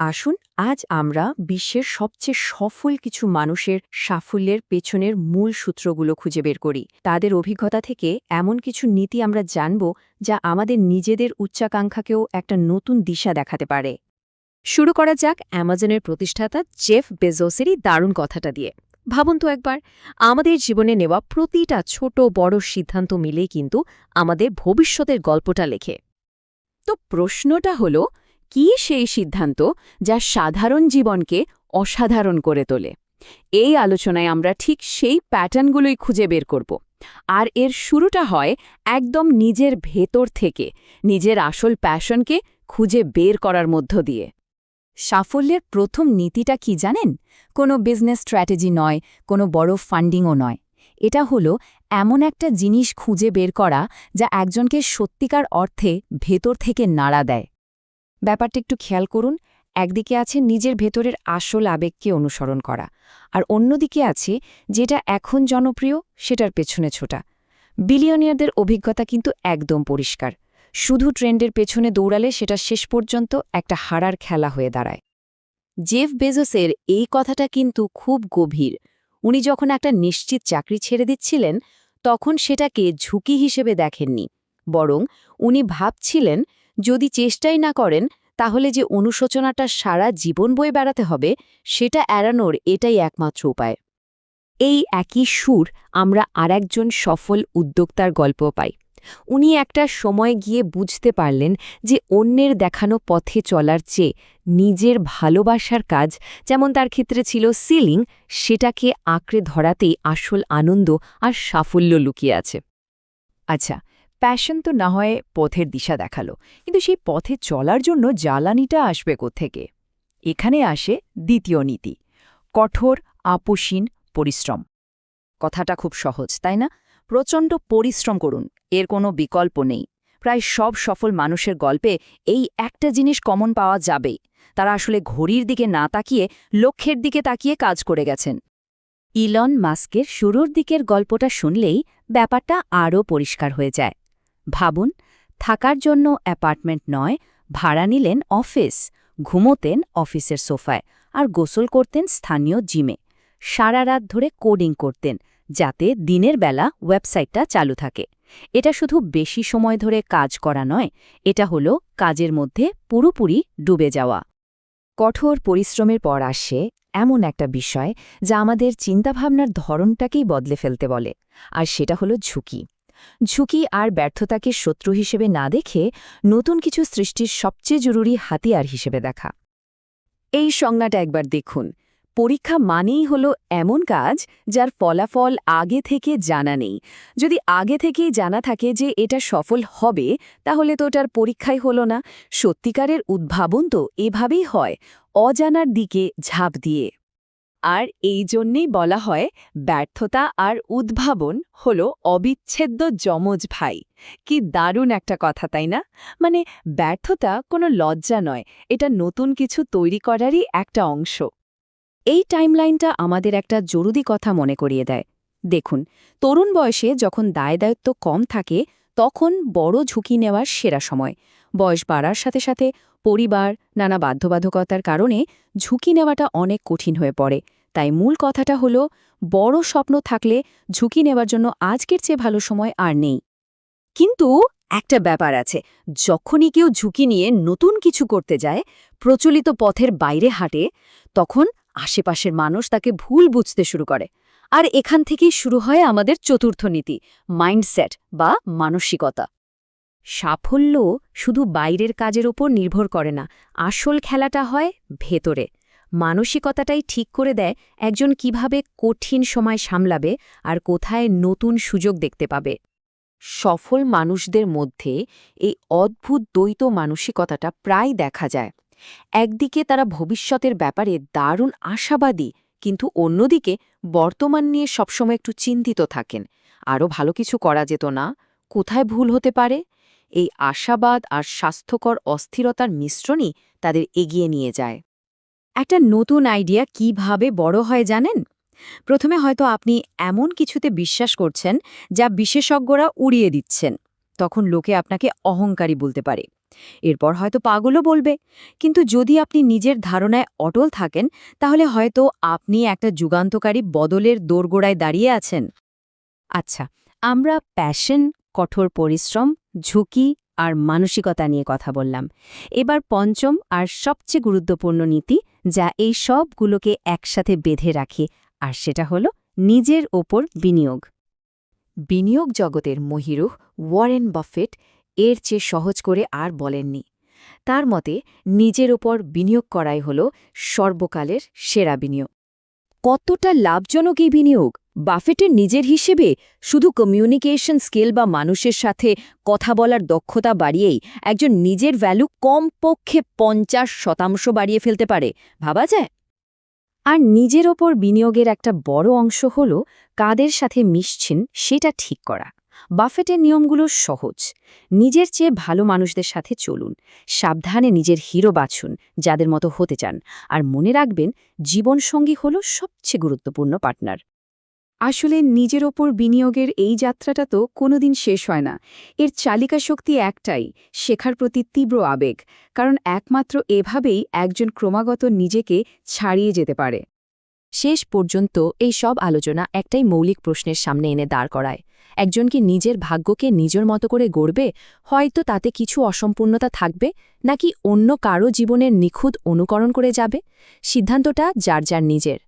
আসুন, আজ আমরা বিশ্বের সবচেয়ে সফল কিছু মানুষের সাফল্যের পেছনের মূল সূত্রগুলো খুঁজে বের করি। তাদের অভিজ্ঞতা থেকে এমন কিছু নীতি আমরা জানব যা আমাদের নিজেদের উচ্চাকাঙ্ক্ষাকেও একটা নতুন দিশা দেখাতে পারে। শুরু করা যাক অ্যামাজনের প্রতিষ্ঠাতা জেফ বেজোসেরই দারুণ কথাটা দিয়ে। ভাবুন তো একবার, আমাদের জীবনে নেওয়া প্রতিটা ছোট বড় সিদ্ধান্ত মিলেই কিন্তু আমাদের ভবিষ্যতের গল্পটা লেখে। তো প্রশ্নটা হলো কি সেই সিদ্ধান্ত যা সাধারণ জীবনকে অসাধারণ করে তোলে? এই আলোচনায় আমরা ঠিক সেই প্যাটার্নগুলোই খুঁজে বের করব। আর এর শুরুটা হয় একদম নিজের ভেতর থেকে, নিজের আসল প্যাশনকে খুঁজে বের করার মধ্য দিয়ে। সাফল্যের প্রথম নীতিটা কি জানেন? কোনো বিজনেস স্ট্র্যাটেজি নয়, কোনো বড় ফান্ডিংও নয়। এটা হলো এমন একটা জিনিস খুঁজে বের করা যা একজনকে সত্যিকার অর্থে ভেতর থেকে নাড়া দেয়। ব্যাপারটা একটু খেয়াল করুন, একদিকে আছে নিজের ভেতরের আসল আবেগকে অনুসরণ করা, আর অন্যদিকে আছে যেটা এখন জনপ্রিয়, সেটার পেছনে ছোটা। বিলিয়নিয়ারদের অভিজ্ঞতা কিন্তু একদম পরিষ্কার। শুধু ট্রেন্ডের পেছনে দৌড়ালে সেটা শেষ পর্যন্ত একটা হারার খেলা হয়ে দাঁড়ায়। জেফ বেজোসের এই কথাটা কিন্তু খুব গভীর। উনি যখন একটা নিশ্চিত চাকরি ছেড়ে দিচ্ছিলেন, তখন সেটাকে ঝুঁকি হিসেবে দেখেননি, বরং উনি ভাবছিলেন যদি চেষ্টাই না করেন, তাহলে যে অনুশোচনাটা সারা জীবন বয়ে বেড়াতে হবে, সেটা এড়ানোর এটাই একমাত্র উপায়। এই একই সুর আমরা আর একজন সফল উদ্যোক্তার গল্প পাই। উনি একটা সময় গিয়ে বুঝতে পারলেন যে অন্যের দেখানো পথে চলার চেয়ে নিজের ভালোবাসার কাজ, যেমন তার ক্ষেত্রে ছিল সিলিং, সেটাকে আঁকড়ে ধরাতেই আসল আনন্দ আর সাফল্য লুকিয়ে আছে। আচ্ছা প্যাশন তো না হয় পথের দিশা দেখাল, কিন্তু সেই পথে চলার জন্য জ্বালানিটা আসবে কোত্থেকে? এখানে আসে দ্বিতীয় নীতি, কঠোর আপোষীন পরিশ্রম। কথাটা খুব সহজ, তাই না? প্রচণ্ড পরিশ্রম করুন, এর কোনো বিকল্প নেই। প্রায় সব সফল মানুষের গল্পে এই একটা জিনিস কমন পাওয়া যাবে তারা আসলে ঘড়ির দিকে না তাকিয়ে লক্ষ্যের দিকে তাকিয়ে কাজ করে গেছেন। ইলন মাস্কের শুরুর দিকের গল্পটা শুনলেই ব্যাপারটা আরও পরিষ্কার হয়ে যায়। ভাবুন, থাকার জন্য অ্যাপার্টমেন্ট নয়, ভাড়া নিলেন অফিস, ঘুমোতেন অফিসের সোফায় আর গোসল করতেন স্থানীয় জিমে। সারা রাত ধরে কোডিং করতেন যাতে দিনের বেলা ওয়েবসাইটটা চালু থাকে। এটা শুধু বেশি সময় ধরে কাজ করা নয়, এটা হলো কাজের মধ্যে পুরোপুরি ডুবে যাওয়া। কঠোর পরিশ্রমের পর আসে এমন একটা বিষয় যা আমাদের চিন্তাভাবনার ধরনটাকেই বদলে ফেলতে বলে, আর সেটা হলো ঝুঁকি। ঝুঁকি আর ব্যর্থতাকে শত্রু হিসেবে না দেখে নতুন কিছু সৃষ্টির সবচেয়ে জরুরি হাতিয়ার হিসেবে দেখা। এই সংজ্ঞাটা একবার দেখুন। পরীক্ষা মানেই হল এমন কাজ যার ফলাফল আগে থেকে জানা নেই। যদি আগে থেকেই জানা থাকে যে এটা সফল হবে, তাহলে তো ওটার পরীক্ষাই হলো না। সত্যিকারের উদ্ভাবন তো এভাবেই হয়, অজানার দিকে ঝাঁপ দিয়ে। আর এই জন্যেই বলা হয়, ব্যর্থতা আর উদ্ভাবন হল অবিচ্ছেদ্য যমজ ভাই। কি দারুণ একটা কথা, তাই না? মানে ব্যর্থতা কোনো লজ্জা নয়, এটা নতুন কিছু তৈরি করারই একটা অংশ। এই টাইমলাইনটা আমাদের একটা জরুরি কথা মনে করিয়ে দেয়। দেখুন, তরুণ বয়সে যখন দায় দায়িত্ব কম থাকে, তখন বড় ঝুঁকি নেওয়ার সেরা সময়। বয়স বাড়ার সাথে সাথে পরিবার, নানা বাধ্যবাধকতার কারণে ঝুঁকি নেওয়াটা অনেক কঠিন হয়ে পড়ে। তাই মূল কথাটা হলো, বড় স্বপ্ন থাকলে ঝুঁকি নেওয়ার জন্য আজকের চেয়ে ভালো সময় আর নেই। কিন্তু একটা ব্যাপার আছে, যখনই কেউ ঝুঁকি নিয়ে নতুন কিছু করতে যায়, প্রচলিত পথের বাইরে হাঁটে, তখন আশেপাশের মানুষ তাকে ভুল বুঝতে শুরু করে। আর এখান থেকেই শুরু হয় আমাদের চতুর্থ নীতি, মাইন্ডসেট বা মানসিকতা। সাফল্য শুধু বাইরের কাজের ওপর নির্ভর করে না, আসল খেলাটা হয় ভেতরে। মানসিকতাটাই ঠিক করে দেয় একজন কীভাবে কঠিন সময় সামলাবে আর কোথায় নতুন সুযোগ দেখতে পাবে। সফল মানুষদের মধ্যে এই অদ্ভুত দ্বৈত মানসিকতাটা প্রায় দেখা যায়। একদিকে তারা ভবিষ্যতের ব্যাপারে দারুণ আশাবাদী, কিন্তু অন্যদিকে বর্তমান নিয়ে সবসময় একটু চিন্তিত থাকেন। আরও ভালো কিছু করা যেত না, কোথায় ভুল হতে পারে? এই আশাবাদ আর স্বাস্থ্যকর অস্থিরতার মিশ্রণই তাদের এগিয়ে নিয়ে যায়। একটা নতুন আইডিয়া কীভাবে বড় হয় জানেন? প্রথমে হয়তো আপনি এমন কিছুতে বিশ্বাস করছেন যা বিশেষজ্ঞরা উড়িয়ে দিচ্ছেন। তখন লোকে আপনাকে অহংকারী বলতে পারে। এরপর হয়তো পাগলও বলবে। কিন্তু যদি আপনি নিজের ধারণায় অটল থাকেন, তাহলে হয়তো আপনি একটা যুগান্তকারী বদলের দোরগোড়ায় দাঁড়িয়ে আছেন। আচ্ছা আমরা প্যাশন, কঠোর পরিশ্রম ঝুঁকি আর মানসিকতা নিয়ে কথা বললাম। এবার পঞ্চম আর সবচেয়ে গুরুত্বপূর্ণ নীতি, যা এই সবগুলোকে একসাথে বেঁধে রাখে, আর সেটা হলো নিজের ওপর বিনিয়োগ। বিনিয়োগ জগতের মহিরুহ ওয়ারেন বাফেট এর চেয়ে সহজ করে আর বলেননি। তার মতে, নিজের ওপর বিনিয়োগ করাই হল সর্বকালের সেরা বিনিয়োগ। কতটা লাভজনক এই বিনিয়োগ? বাফেটের নিজের হিসেবে শুধু কমিউনিকেশন স্কিল বা মানুষের সাথে কথা বলার দক্ষতা বাড়িয়েই একজন নিজের ভ্যালু কমপক্ষে পঞ্চাশ শতাংশ বাড়িয়ে ফেলতে পারে, ভাবা যায়? আর নিজের ওপর বিনিয়োগের একটা বড় অংশ হল কাদের সাথে মিশছেন সেটা ঠিক করা। বাফেটের নিয়মগুলো সহজ। নিজের চেয়ে ভালো মানুষদের সাথে চলুন। সাবধানে নিজের হিরো বাছুন, যাদের মতো হতে চান। আর মনে রাখবেন, জীবনসঙ্গী হল সবচেয়ে গুরুত্বপূর্ণ পার্টনার। আসলে নিজের ওপর বিনিয়োগের এই যাত্রাটা তো কোনোদিন শেষ হয় না। এর চালিকা শক্তি একটাই, শেখার প্রতি তীব্র আবেগ, কারণ একমাত্র এভাবেই একজন ক্রমাগত নিজেকে ছাড়িয়ে যেতে পারে। শেষ পর্যন্ত এই সব আলোচনা একটাই মৌলিক প্রশ্নের সামনে এনে দাঁড় করায়। একজন কি নিজের ভাগ্যকে নিজের মতো করে গড়বে? হয়তো তাতে কিছু অসম্পূর্ণতা থাকবে? নাকি অন্য কারও জীবনের নিখুঁত অনুকরণ করে যাবে? সিদ্ধান্তটা যার যার নিজের।